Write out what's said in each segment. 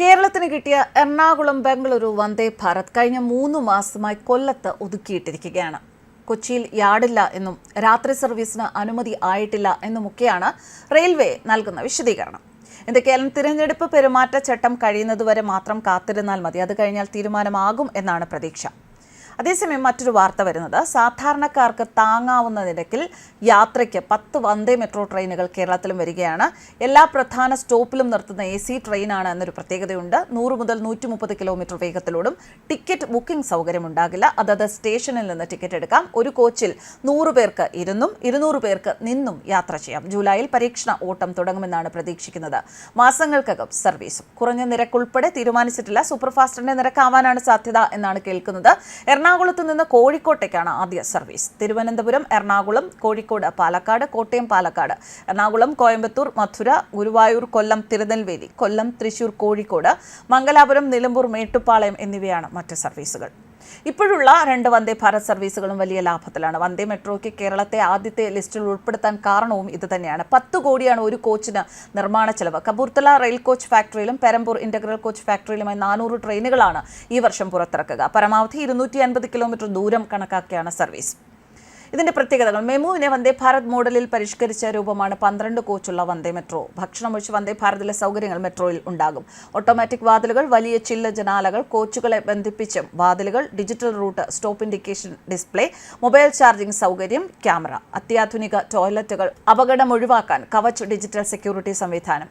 കേരളത്തിന് കിട്ടിയ എറണാകുളം ബംഗളൂരു വന്ദേ ഭാരത് കഴിഞ്ഞ മൂന്ന് മാസമായി കൊല്ലത്ത് ഒതുക്കിയിട്ടിരിക്കുകയാണ്. കൊച്ചിയിൽ യാർഡില്ല എന്നും രാത്രി സർവീസിന് അനുമതി ആയിട്ടില്ല എന്നുമൊക്കെയാണ് റെയിൽവേ നൽകുന്ന വിശദീകരണം. എന്തൊക്കെയായാലും തിരഞ്ഞെടുപ്പ് പെരുമാറ്റച്ചട്ടം കഴിയുന്നതുവരെ മാത്രം കാത്തിരുന്നാൽ മതി. അത് കഴിഞ്ഞാൽ തീരുമാനമാകും എന്നാണ് പ്രതീക്ഷ. അതേസമയം മറ്റൊരു വാർത്ത വരുന്നത്. സാധാരണക്കാർക്ക് താങ്ങാവുന്ന നിരക്കിൽ യാത്രയ്ക്ക് പത്ത് വന്ദേ മെട്രോ ട്രെയിനുകൾ കേരളത്തിലും വരികയാണ്. എല്ലാ പ്രധാന സ്റ്റോപ്പിലും നിർത്തുന്ന എ സി ട്രെയിനാണ് എന്നൊരു പ്രത്യേകതയുണ്ട്. നൂറ് മുതൽ നൂറ്റി മുപ്പത് കിലോമീറ്റർ വേഗത്തിലോടും ടിക്കറ്റ് ബുക്കിംഗ് സൗകര്യം ഉണ്ടാകില്ല. അതത് സ്റ്റേഷനിൽ നിന്ന് ടിക്കറ്റ് എടുക്കാം. ഒരു കോച്ചിൽ നൂറ് പേർക്ക് ഇരുന്നും ഇരുന്നൂറ് പേർക്ക് നിന്നും യാത്ര ചെയ്യാം. ജൂലൈയിൽ പരീക്ഷണ ഓട്ടം തുടങ്ങുമെന്നാണ് പ്രതീക്ഷിക്കുന്നത്. മാസങ്ങൾക്കകം സർവീസും. കുറഞ്ഞ നിരക്കുൾപ്പെടെ തീരുമാനിച്ചിട്ടില്ല. സൂപ്പർഫാസ്റ്റിന്റെ നിരക്കാവാനാണ് സാധ്യത എന്നാണ് കേൾക്കുന്നത്. എറണാകുളത്ത് നിന്ന് കോഴിക്കോട്ടേക്കാണ് ആദ്യ സർവീസ്. തിരുവനന്തപുരം എറണാകുളം കോഴിക്കോട് പാലക്കാട് കോട്ടയം പാലക്കാട്. എറണാകുളം കോയമ്പത്തൂർ മധുര ഗുരുവായൂർ കൊല്ലം തിരുനെൽവേലി കൊല്ലം തൃശൂർ കോഴിക്കോട് മംഗലാപുരം നിലമ്പൂർ മേട്ടുപ്പാളയം എന്നിവയാണ് മറ്റ് സർവീസുകൾ. ഇപ്പോഴുള്ള രണ്ട് വന്ദേ ഭാരത് സർവീസുകളും വലിയ ലാഭത്തിലാണ്. വന്ദേ മെട്രോയ്ക്ക് കേരളത്തെ ആദ്യത്തെ ലിസ്റ്റിൽ ഉൾപ്പെടുത്താൻ കാരണവും ഇത് തന്നെയാണ്. പത്ത് കോടിയാണ് ഒരു കോച്ചിന് നിർമ്മാണ ചെലവ്. കപൂർത്തല റെയിൽ കോച്ച് ഫാക്ടറിയിലും പെരമ്പൂർ ഇന്റഗ്രൽ കോച്ച് ഫാക്ടറിയിലുമായി നാനൂറ് ട്രെയിനുകളാണ് ഈ വർഷം പുറത്തിറക്കുക. പരമാവധി ഇരുന്നൂറ്റി അൻപത് കിലോമീറ്റർ ദൂരം കണക്കാക്കിയാണ് സർവീസ്. ഇതിന്റെ പ്രത്യേകതകൾ. മെമുവിനെ വന്ദേ ഭാരത് മോഡലിൽ പരിഷ്കരിച്ച രൂപമാണ് പന്ത്രണ്ട് കോച്ചുള്ള വന്ദേ മെട്രോ. ഭക്ഷണം ഒഴിച്ച് വന്ദേ ഭാരതിലെ സൗകര്യങ്ങൾ മെട്രോയിൽ ഉണ്ടാകും. ഓട്ടോമാറ്റിക് വാതിലുകൾ വലിയ ചില്ല ജനാലകൾ കോച്ചുകളെ ബന്ധിപ്പിച്ചും വാതിലുകൾ digital route stop indication display mobile charging സൗകര്യം ക്യാമറ അത്യാധുനിക ടോയ്ലറ്റുകൾ അപകടം ഒഴിവാക്കാൻ കവച് ഡിജിറ്റൽ സെക്യൂരിറ്റി സംവിധാനം.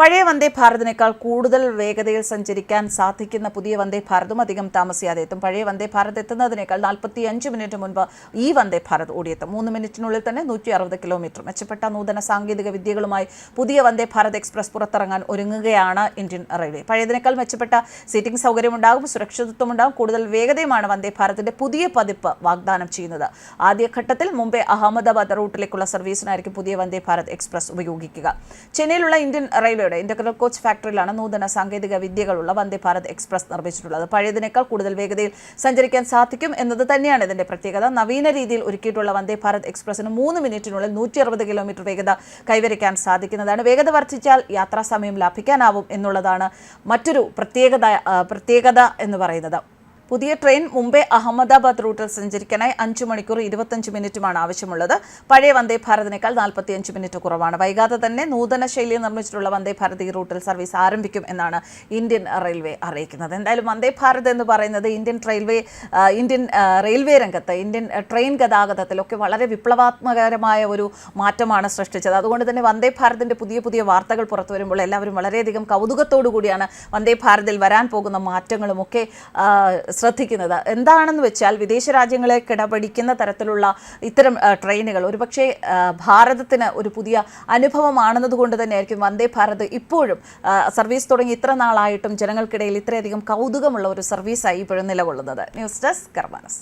പഴയ വന്ദേ ഭാരതിനേക്കാൾ കൂടുതൽ വേഗതയിൽ സഞ്ചരിക്കാൻ സാധിക്കുന്ന പുതിയ വന്ദേ ഭാരതും അധികം താമസിയാതെ എത്തും. പഴയ വന്ദേ ഭാരത് എത്തുന്നതിനേക്കാൾ നാൽപ്പത്തി അഞ്ച് മിനിറ്റ് മുൻപ് ഈ വന്ദേ ഭാരത് ഓടിയെത്തും. മൂന്ന് മിനിറ്റിനുള്ളിൽ തന്നെ നൂറ്റി അറുപത് കിലോമീറ്റർ മെച്ചപ്പെട്ട നൂതന സാങ്കേതിക വിദ്യകളുമായി പുതിയ വന്ദേ ഭാരത് എക്സ്പ്രസ് പുറത്തിറങ്ങാൻ ഒരുങ്ങുകയാണ് ഇന്ത്യൻ റെയിൽവേ. പഴയതിനേക്കാൾ മെച്ചപ്പെട്ട സീറ്റിംഗ് സൗകര്യമുണ്ടാകും സുരക്ഷിതത്വം ഉണ്ടാകും കൂടുതൽ വേഗതയുമാണ് വന്ദേ ഭാരതിന്റെ പുതിയ പതിപ്പ് വാഗ്ദാനം ചെയ്യുന്നത്. ആദ്യഘട്ടത്തിൽ മുംബൈ അഹമ്മദാബാദ് റൂട്ടിലേക്കുള്ള സർവീസിനായിരിക്കും പുതിയ വന്ദേ ഭാരത് എക്സ്പ്രസ് ഉപയോഗിക്കുക. ചെന്നൈയിലുള്ള ഇന്ത്യൻ റെയിൽവേയുടെ ഇന്റഗ്രൽ കോച്ച് ഫാക്ടറിയിലാണ് നൂതന സാങ്കേതിക വിദ്യകളുള്ള വന്ദേ ഭാരത് എക്സ്പ്രസ് നിർമ്മിച്ചിട്ടുള്ളത്. പഴയതിനേക്കാൾ കൂടുതൽ വേഗതയിൽ സഞ്ചരിക്കാൻ സാധിക്കും എന്നത് തന്നെയാണ് ഇതിന്റെ പ്രത്യേകത. നവീന രീതിയിൽ ഒരുക്കിയിട്ടുള്ള വന്ദേ ഭാരത് എക്സ്പ്രസിന് മൂന്ന് മിനിറ്റിനുള്ളിൽ നൂറ്റി അറുപത് കിലോമീറ്റർ വേഗത കൈവരിക്കാൻ സാധിക്കുന്നതാണ്. വേഗത വർദ്ധിച്ചാൽ യാത്രാ സമയം ലാഭിക്കാനാവും എന്നുള്ളതാണ് മറ്റൊരു പ്രത്യേകത പ്രത്യേകത എന്ന് പറയുന്നത്. പുതിയ ട്രെയിൻ മുംബൈ അഹമ്മദാബാദ് റൂട്ടിൽ സഞ്ചരിക്കാനായി അഞ്ചു മണിക്കൂർ ഇരുപത്തഞ്ച് മിനിറ്റുമാണ് ആവശ്യമുള്ളത്. പഴയ വന്ദേ ഭാരതിനേക്കാൾ നാൽപ്പത്തിയഞ്ച് മിനിറ്റ് കുറവാണ്. വൈകാതെ തന്നെ നൂതന ശൈലിയിൽ നിർമ്മിച്ചിട്ടുള്ള വന്ദേ ഭാരത് ഈ റൂട്ടിൽ സർവീസ് ആരംഭിക്കും എന്നാണ് ഇന്ത്യൻ റെയിൽവേ അറിയിക്കുന്നത്. എന്തായാലും വന്ദേ ഭാരത് എന്ന് പറയുന്നത് ഇന്ത്യൻ റെയിൽവേ ഇന്ത്യൻ റെയിൽവേ രംഗത്ത് ഇന്ത്യൻ ട്രെയിൻ ഗതാഗതത്തിലൊക്കെ വളരെ വിപ്ലവാത്മകരമായ ഒരു മാറ്റമാണ് സൃഷ്ടിച്ചത്. അതുകൊണ്ട് തന്നെ വന്ദേ ഭാരതിന്റെ പുതിയ പുതിയ വാർത്തകൾ പുറത്തു വരുമ്പോൾ എല്ലാവരും വളരെയധികം കൗതുകത്തോടു കൂടിയാണ് വന്ദേ ഭാരതിൽ വരാൻ പോകുന്ന മാറ്റങ്ങളുമൊക്കെ ശ്രദ്ധിക്കുന്നത്. എന്താണെന്ന് വെച്ചാൽ വിദേശ രാജ്യങ്ങളെ കിടപിടിക്കുന്ന തരത്തിലുള്ള ഇത്തരം ട്രെയിനുകൾ ഒരുപക്ഷെ ഭാരതത്തിന് ഒരു പുതിയ അനുഭവമാണെന്നതുകൊണ്ട് തന്നെയായിരിക്കും വന്ദേ ഭാരത് ഇപ്പോഴും സർവീസ് തുടങ്ങി ഇത്ര നാളായിട്ടും ജനങ്ങൾക്കിടയിൽ ഇത്രയധികം കൗതുകമുള്ള ഒരു സർവീസായി ഇപ്പോഴും നിലകൊള്ളുന്നത്. News desk കർമാനസ്.